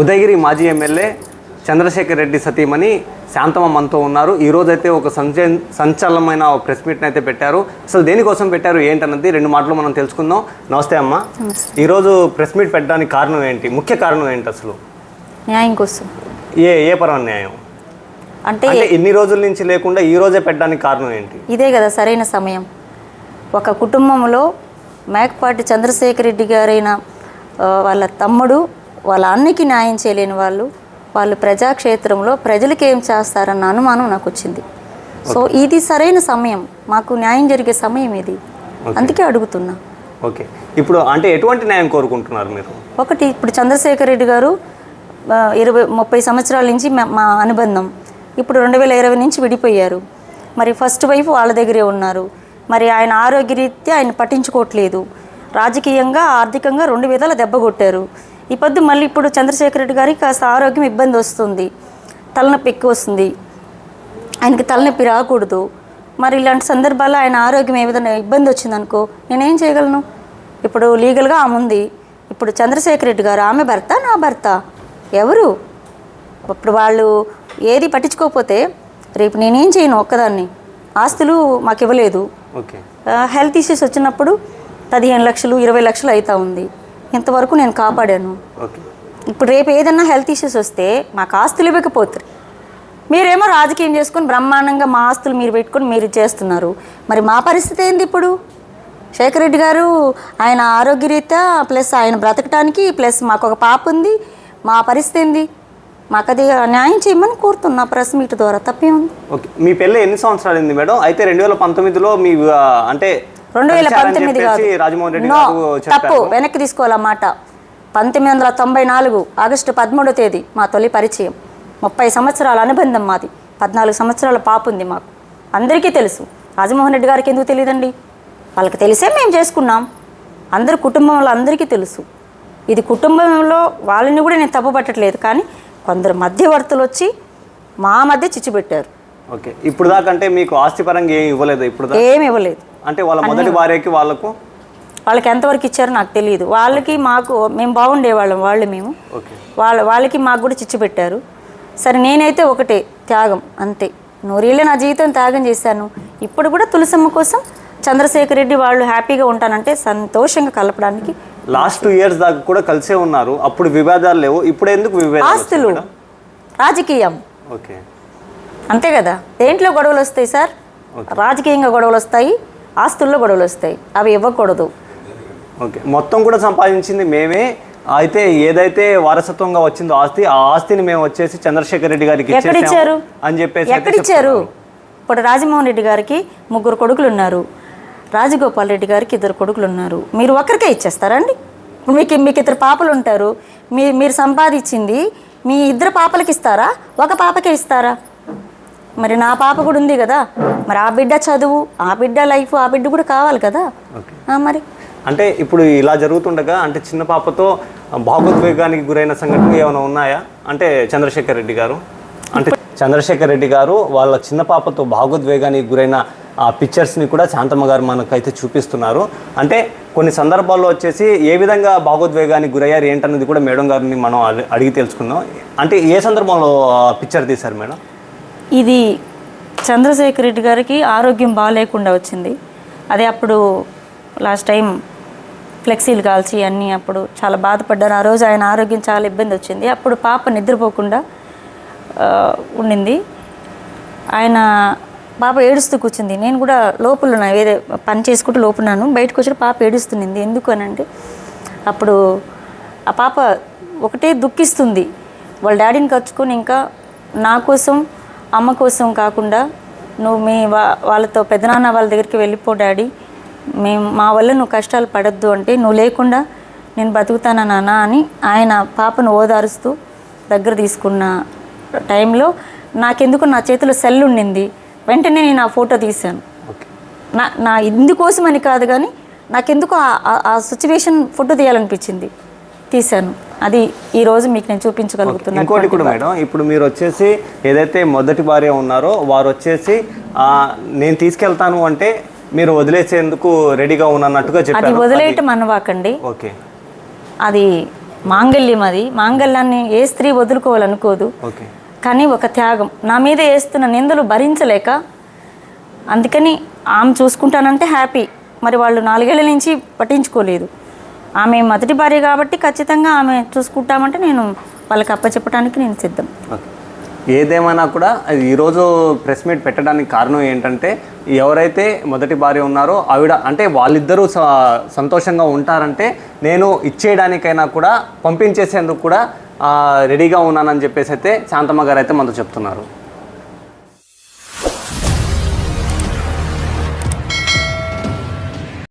ఉదయగిరి మాజీ ఎమ్మెల్యే చంద్రశేఖర్ రెడ్డి సతీమణి శాంతమ్మ మనతో ఉన్నారు. ఈ రోజు అయితే ఒక సంచ సంచలనమైన ఒక ప్రెస్ మీట్ని అయితే పెట్టారు. అసలు దేనికోసం పెట్టారు ఏంటన్నది రెండు మాటలు మనం తెలుసుకుందాం. నమస్తే అమ్మ. ఈరోజు ప్రెస్ మీట్ పెట్టడానికి కారణం ఏంటి? ముఖ్య కారణం ఏంటి అసలు? న్యాయం కోసం. ఏ ఏ పరమ న్యాయం? అంటే ఇన్ని రోజుల నుంచి లేకుండా ఈ రోజే పెట్టడానికి కారణం ఏంటి? ఇదే కదా సరైన సమయం. ఒక కుటుంబంలో మేకపాటి చంద్రశేఖర్ రెడ్డి గారైన వాళ్ళ తమ్ముడు వాళ్ళ అన్నకి న్యాయం చేయలేని వాళ్ళు వాళ్ళు ప్రజాక్షేత్రంలో ప్రజలకి ఏం చేస్తారన్న అనుమానం నాకు వచ్చింది సో ఇది సరైన సమయం. మాకు న్యాయం జరిగే సమయం ఇది. అందుకే అడుగుతున్నా. ఓకే. ఇప్పుడు అంటే ఎటువంటి న్యాయం కోరుకుంటున్నారు మీరు? ఒకటి ఇప్పుడు చంద్రశేఖర్ రెడ్డి గారు ఇరవై ముప్పై సంవత్సరాల నుంచి మా- మా అనుబంధం. ఇప్పుడు రెండు వేల ఇరవై నుంచి విడిపోయారు. మరి ఫస్ట్ వైఫ్ వాళ్ళ దగ్గరే ఉన్నారు. మరి ఆయన ఆరోగ్యరీత్యా ఆయన పట్టించుకోవట్లేదు. రాజకీయంగా ఆర్థికంగా రెండు విధాల దెబ్బ కొట్టారు. ఈ పొద్దు మళ్ళీ ఇప్పుడు చంద్రశేఖర్ రెడ్డి గారికి కాస్త ఆరోగ్యం ఇబ్బంది వస్తుంది. తలనొప్పి ఎక్కువ వస్తుంది. ఆయనకి తలనొప్పి రాకూడదు. మరి ఇలాంటి సందర్భాల్లో ఆయన ఆరోగ్యం ఏ విధంగా ఇబ్బంది వచ్చిందనుకో నేనేం చేయగలను? ఇప్పుడు లీగల్గా ఆమె ఉంది. ఇప్పుడు చంద్రశేఖర్ రెడ్డి గారు ఆమె భర్త నా భర్త? ఎవరు? ఇప్పుడు వాళ్ళు ఏది పట్టించుకోకపోతే రేపు నేనేం చేయను ఒక్కదాన్ని. ఆస్తులు మాకు ఇవ్వలేదు. హెల్త్ ఇష్యూస్ వచ్చినప్పుడు పదిహేను లక్షలు ఇరవై లక్షలు అవుతా ఉంది. ఇంతవరకు నేను కాపాడాను. ఓకే. ఇప్పుడు రేపు ఏదన్నా హెల్త్ ఇష్యూస్ వస్తే మాకు ఆస్తులు ఇవ్వకపోతారు మీరేమో రాజకీయం చేసుకొని బ్రహ్మాండంగా మా ఆస్తులు మీరు పెట్టుకొని మీరు చేస్తున్నారు. మరి మా పరిస్థితి ఏంది ఇప్పుడు? శేఖర్ రెడ్డి గారు ఆయన ఆరోగ్యరీత్యా ప్లస్ ఆయన బ్రతకటానికి ప్లస్ మాకు ఒక పాప ఉంది. మా పరిస్థితి ఏంది? మాకు అది న్యాయం చేయమని కోరుతున్నా. ప్రెస్ మీట్ ద్వారా తప్పేముంది? ఓకే. మీ పెళ్ళి ఎన్ని సంవత్సరాలు అయింది మేడం? అయితే రెండు వేల పంతొమ్మిదిలో మీ అంటే రెండు వేల పంతొమ్మిది కాదు. తప్పు వెనక్కి తీసుకోవాలన్నమాట. పంతొమ్మిది వందల తొంభై నాలుగు ఆగస్టు పదమూడో తేదీ మా తొలి పరిచయం. ముప్పై సంవత్సరాల అనుబంధం మాది. పద్నాలుగు సంవత్సరాల పాప ఉంది మాకు. అందరికీ తెలుసు. రాజమోహన్ రెడ్డి గారికి ఎందుకు తెలియదండి? వాళ్ళకి తెలిసే మేము చేసుకున్నాం. అందరి కుటుంబంలో అందరికీ తెలుసు. ఇది కుటుంబంలో వాళ్ళని కూడా నేను తప్పు పట్టట్లేదు కానీ కొందరు మధ్యవర్తులు వచ్చి మా మధ్య చిచ్చు పెట్టారు. ఓకే. ఇప్పుడు దాకా అంటే మీకు ఆస్తి పరంగా ఏం ఇవ్వలేదు ఇప్పుడు ఏమి ఇవ్వలేదు. అంటే వాళ్ళ మొదటి భార్యకి వాళ్ళకు? వాళ్ళకి ఎంతవరకు ఇచ్చారో నాకు తెలియదు వాళ్ళకి మాకు మేము బాగుండేవాళ్ళం వాళ్ళు మేము. వాళ్ళ వాళ్ళకి మాకు కూడా చిచ్చు పెట్టారు. సరే నేనైతే ఒకటే త్యాగం అంతే. నూరేళ్ళే నా జీవితం త్యాగం చేశాను. ఇప్పుడు కూడా తులసమ్మ కోసం చంద్రశేఖర్ రెడ్డి వాళ్ళు హ్యాపీగా ఉంటానంటే సంతోషంగా కలపడానికి లాస్ట్ టూ ఇయర్స్ దాకా కూడా కలిసే ఉన్నారు. అప్పుడు వివాదాలు లేవు. ఇప్పుడు ఎందుకు ఆస్తులు. రాజకీయం. ఓకే. అంతే కదా? దేంట్లో గొడవలు వస్తాయి సార్? రాజకీయంగా గొడవలు వస్తాయి ఆస్తుల్లో గొడవలు వస్తాయి అవి ఇవ్వకూడదు. ఓకే. మొత్తం కూడా సంపాదించింది మేమే. అయితే ఏదైతే వారసత్వంగా వచ్చిందో ఆస్తి ఆ ఆస్తిని మేము వచ్చేసి చంద్రశేఖర్ రెడ్డి గారికి ఎక్కడ ఇచ్చారు అని చెప్పేసి అయితే ఎక్కడిచ్చారు? ఇప్పుడు రాజమోహన్ రెడ్డి గారికి ముగ్గురు కొడుకులు ఉన్నారు రాజగోపాల్ రెడ్డి గారికి ఇద్దరు కొడుకులు ఉన్నారు మీరు ఒక్కరికే ఇచ్చేస్తారండి ఇప్పుడు మీకు మీకు ఇద్దరు పాపలు ఉంటారు. మీ మీరు సంపాదించింది మీ ఇద్దరు పాపలకి ఇస్తారా? ఒక పాపకే ఇస్తారా? మరి నా పాప కూడా ఉంది కదా. మరి ఆ బిడ్డ చదువు ఆ బిడ్డ లైఫ్ ఆ బిడ్డ కూడా కావాలి కదా. మరి. అంటే ఇప్పుడు ఇలా జరుగుతుండగా అంటే చిన్న పాపతో భావోద్వేగానికి గురైన సంఘటనలు ఏమైనా ఉన్నాయా? అంటే చంద్రశేఖర్ రెడ్డి గారు. అంటే చంద్రశేఖర్ రెడ్డి గారు వాళ్ళ చిన్న పాపతో భావోద్వేగానికి గురైన ఆ పిక్చర్స్ని కూడా శాంతమ్మ గారు మనకైతే చూపిస్తున్నారు. అంటే కొన్ని సందర్భాల్లో వచ్చేసి ఏ విధంగా భావోద్వేగానికి గురయ్యారు ఏంటన్నది కూడా మేడం గారిని మనం అడి- అడిగి తెలుసుకుందాం. అంటే ఏ సందర్భంలో పిక్చర్ తీశారు మేడం? ఇది చంద్రశేఖర్ రెడ్డి గారికి ఆరోగ్యం బాగాలేకుండా వచ్చింది. అదే అప్పుడు లాస్ట్ టైం ఫ్లెక్సీలు కాల్చి అన్నీ అప్పుడు చాలా బాధపడ్డారు ఆ రోజు ఆయన ఆరోగ్యం చాలా ఇబ్బంది వచ్చింది. అప్పుడు పాప నిద్రపోకుండా ఉండింది. ఆయన పాప ఏడుస్తూ కూర్చుంది. నేను కూడా లోపల వేరే పని చేసుకుంటూ లోపున్నాను బయటకు వచ్చి పాప ఏడుస్తుంది ఎందుకు అనంటే అప్పుడు ఆ పాప ఒకటే దుఃఖిస్తుంది. వాళ్ళ డాడీని కచ్చుకొని ఇంకా నా కోసం అమ్మ కోసం కాకుండా నువ్వు మీ వా వాళ్ళతో పెదనాన్న వాళ్ళ దగ్గరికి వెళ్ళిపో డాడీ. మేము మా వల్ల నువ్వు కష్టాలు పడద్దు అంటే నువ్వు లేకుండా నేను బతుకుతానా నాన్న అని ఆయన పాపను ఓదారుస్తూ దగ్గర తీసుకున్న టైంలో నాకెందుకు నా చేతిలో సెల్ ఉండింది. వెంటనే నేను ఆ ఫోటో తీశాను. నా నా ఇందుకోసమని కాదు కానీ నాకెందుకు ఆ సిచ్యువేషన్ ఫోటో తీయాలనిపించింది. తీశాను. అది ఈ రోజు మీకు నేను చూపించగలుగుతున్నాను. ఇంకోటి కూడా మేడం ఇప్పుడు మీరు వచ్చేసి ఏదైతే మొదటి భార్య ఉన్నారో వారు వచ్చేసి నేను తీసుకెళ్తాను అంటే మీరు వదిలేసేందుకు రెడీగా ఉన్నట్టుగా అది చెప్పారు వదిలేయటం అనవాకండి. ఓకే. అది మాంగల్యం అది. మాంగల్యాన్ని ఏ స్త్రీ వదులుకోవాలనుకోదు. ఓకే. కానీ ఒక త్యాగం. నా మీద వేస్తున్న నిందలు భరించలేక అందుకని ఆమె చూసుకుంటానంటే హ్యాపీ. మరి వాళ్ళు నాలుగేళ్ళ నుంచి పట్టించుకోలేదు. ఆమె మొదటి భార్య కాబట్టి ఖచ్చితంగా ఆమె చూసుకుంటామంటే నేను వాళ్ళకి అప్పచెప్పడానికి నేను సిద్ధం. ఏదేమైనా కూడా ఈరోజు ప్రెస్ మీట్ పెట్టడానికి కారణం ఏంటంటే ఎవరైతే మొదటి భార్య ఉన్నారో ఆవిడ అంటే వాళ్ళిద్దరూ స- సంతోషంగా ఉంటారంటే నేను ఇచ్చేయడానికైనా కూడా పంపించేసేందుకు కూడా రెడీగా ఉన్నానని చెప్పేసి అయితే శాంతమ్మ గారు అయితే మనతో చెప్తున్నారు.